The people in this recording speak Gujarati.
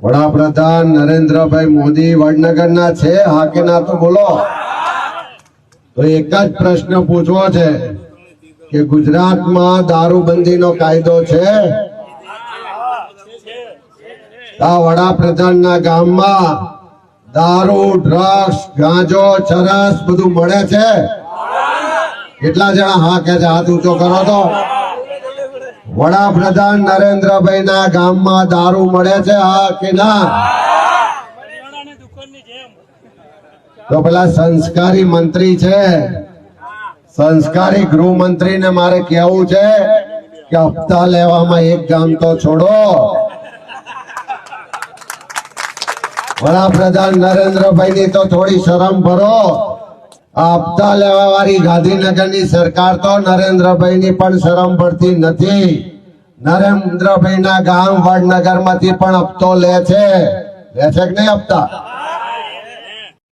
વડાપ્રધાન નરેન્દ્રભાઈ મોદી વડનગરના છે હા ના તો બોલો. તો એક જ પ્રશ્ન પૂછવો છે કે ગુજરાતમાં દારૂબંધીનો કાયદો છે? આ વડાપ્રધાનના ગામમાં દારૂ, ડ્રગ્સ, ગાંજો, ચરસ બધું મળે છે? કેટલા જણા હા કે હાથ ઊંચો કરો તો. વડાપ્રધાન નરેન્દ્રભાઈ ના ગામમાં દારૂ મળે છે કે ના? તો પેલા સંસ્કારી મંત્રી છે. સંસ્કારી ગૃહમંત્રીને મારે કેવું છે કે હપ્તા લેવામાં એક ગામ તો છોડો. વડાપ્રધાન નરેન્દ્રભાઈ ની તો થોડી શરમ ભરો. આ હપ્તા લેવા વાળી ગાંધીનગરની સરકાર તો નરેન્દ્રભાઈ ની પણ શરમ પડતી નથી. નરેન્દ્રભાઈ ના ગામ વડનગરમાંથી પણ હપ્તો લે છે. લે છે કે નહીં હપ્તા?